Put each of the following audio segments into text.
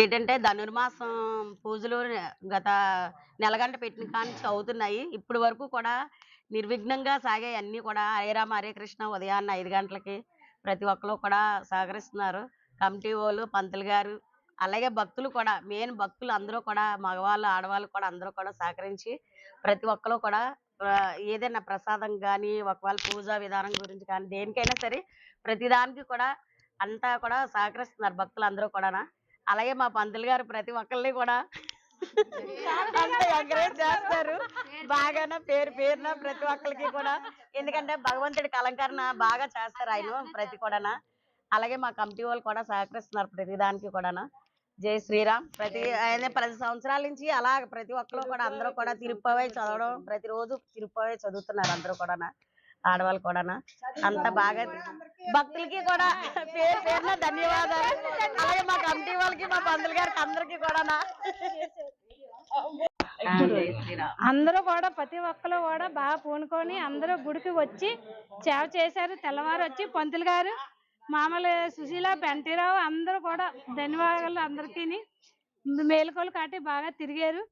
ఏంటంటే ధనుర్మాసం పూజలు గత నెలగంట పెట్టిన కానీ అవుతున్నాయి. ఇప్పటి వరకు కూడా నిర్విఘ్నంగా సాగాయి అన్నీ కూడా. హరే రామ హరే కృష్ణ ఉదయాన్నే ఐదు గంటలకి ప్రతి ఒక్కరు కూడా సహకరిస్తున్నారు. కమిటీ వాళ్ళు పంతులు గారు అలాగే భక్తులు కూడా మెయిన్ భక్తులు అందరూ కూడా మగవాళ్ళు ఆడవాళ్ళు కూడా అందరూ కూడా సహకరించి ప్రతి ఒక్కరు కూడా ఏదైనా ప్రసాదం కానీ ఒకవేళ పూజా విధానం గురించి కానీ దేనికైనా సరే ప్రతిదానికి కూడా అంతా కూడా సహకరిస్తున్నారు భక్తులు అందరూ కూడా అలాగే మా పంతులు గారు ప్రతి ఒక్కరిని కూడా అంతా ఎంకరేజ్ చేస్తారు. బాగానే పేరు పేరున ప్రతి ఒక్కరికి కూడా. ఎందుకంటే భగవంతుడికి అలంకరణ బాగా చేస్తారు ఆయన ప్రతి కూడా అలాగే మా కమిటీ వాళ్ళు కూడా సహకరిస్తున్నారు ప్రతి దానికి కూడా జై శ్రీరామ్. ప్రతి ఆయన ప్రతి సంవత్సరాల నుంచి అలా ప్రతి ఒక్కరు కూడా అందరూ కూడా తిరుపతి చదవడం ప్రతిరోజు తిరుపతి చదువుతున్నారు అందరూ కూడా ఆడవాళ్ళు కూడా అంత బాగా భక్తులకి కూడా పేరు పేరున ధన్యవాదాలు. అలాగే మా కమిటీ వాళ్ళకి మా పంతులు గారికి అందరికీ కూడా అందరూ కూడా ప్రతి ఒక్కరు కూడా బాగా పూనుకొని అందరూ గుడికి వచ్చి సేవ చేశారు. తెల్లవారు వచ్చి పంతులు గారు మామూలు సుశీల పెంటిరావు అందరూ కూడా ధన్యవాదాలు అందరికీ మేలుకోలు కాటి బాగా తిరిగారు.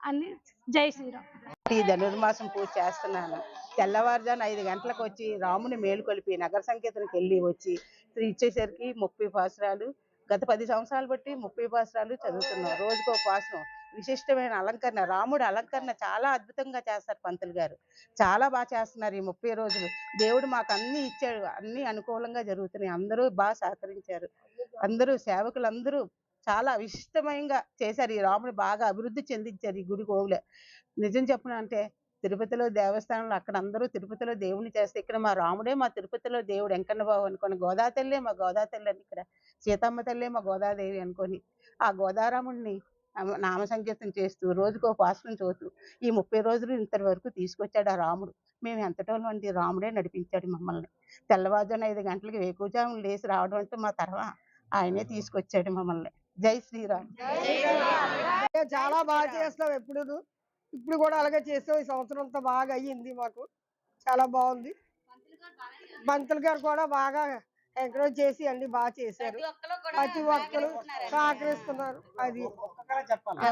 అన్ని జై శ్రీరామ్. ఈ ధనుర్మాసం పూజ చేస్తున్నాను. తెల్లవారుజామున ఐదు గంటలకు వచ్చి రాముని మేలుకొలిపి నగర సంకేతనికి వెళ్ళి వచ్చి ఇచ్చేసరికి ముప్పై పాసరాలు. గత పది సంవత్సరాలు బట్టి ముప్పై పాసరాలు చదువుతున్నాం రోజుకో పాసం విశిష్టమైన అలంకరణ రాముడు అలంకరణ చాలా అద్భుతంగా చేస్తారు పంతులు గారు. చాలా బాగా చేస్తున్నారు ఈ ముప్పై రోజులు. దేవుడు మాకు అన్ని ఇచ్చాడు. అన్ని అనుకూలంగా జరుగుతున్నాయి. అందరూ బాగా సహకరించారు. అందరూ సేవకులు అందరూ చాలా విశిష్టమయంగా చేశారు. ఈ రాముడు బాగా అభివృద్ధి చెందించారు ఈ గుడి కోవులే నిజం చెప్పను అంటే తిరుపతిలో దేవస్థానంలో అక్కడ అందరూ తిరుపతిలో దేవుని చేస్తే ఇక్కడ మా రాముడే మా తిరుపతిలో దేవుడు. వెంకన్న బాబు అనుకోని గోదా తల్లే మా గోదా తల్లి అని ఇక్కడ సీతమ్మ తల్లే మా గోదాదేవి అనుకొని ఆ గోదారాముడిని నామ- సంకీర్తన చేస్తూ రోజుకో పాశ్రం చదువుతూ ఈ ముప్పై రోజులు ఇంతటి వరకు తీసుకొచ్చాడు ఆ రాముడు. మేము ఎంతటోళ్ళం అంటే రాముడే నడిపించాడు మమ్మల్ని. తెల్లవారుజామున ఐదు గంటలకి వేకుజామున లేచి రావడం అంటే మా తరవా. ఆయనే తీసుకొచ్చాడు మమ్మల్ని. జై శ్రీరామ్. చాలా బాగా చేస్తాం ఎప్పుడు ఇప్పుడు కూడా అలాగే చేస్తాం ఈ సంవత్సరం అంతా బాగా అయ్యింది మాకు. చాలా బాగుంది. పంతులు గారు కూడా బాగా ఎంకరేజ్ చేసి అన్ని బాగా చేశారు. ప్రతి ఒక్కరు సహకరిస్తున్నారు. అది. చెప్పాలి?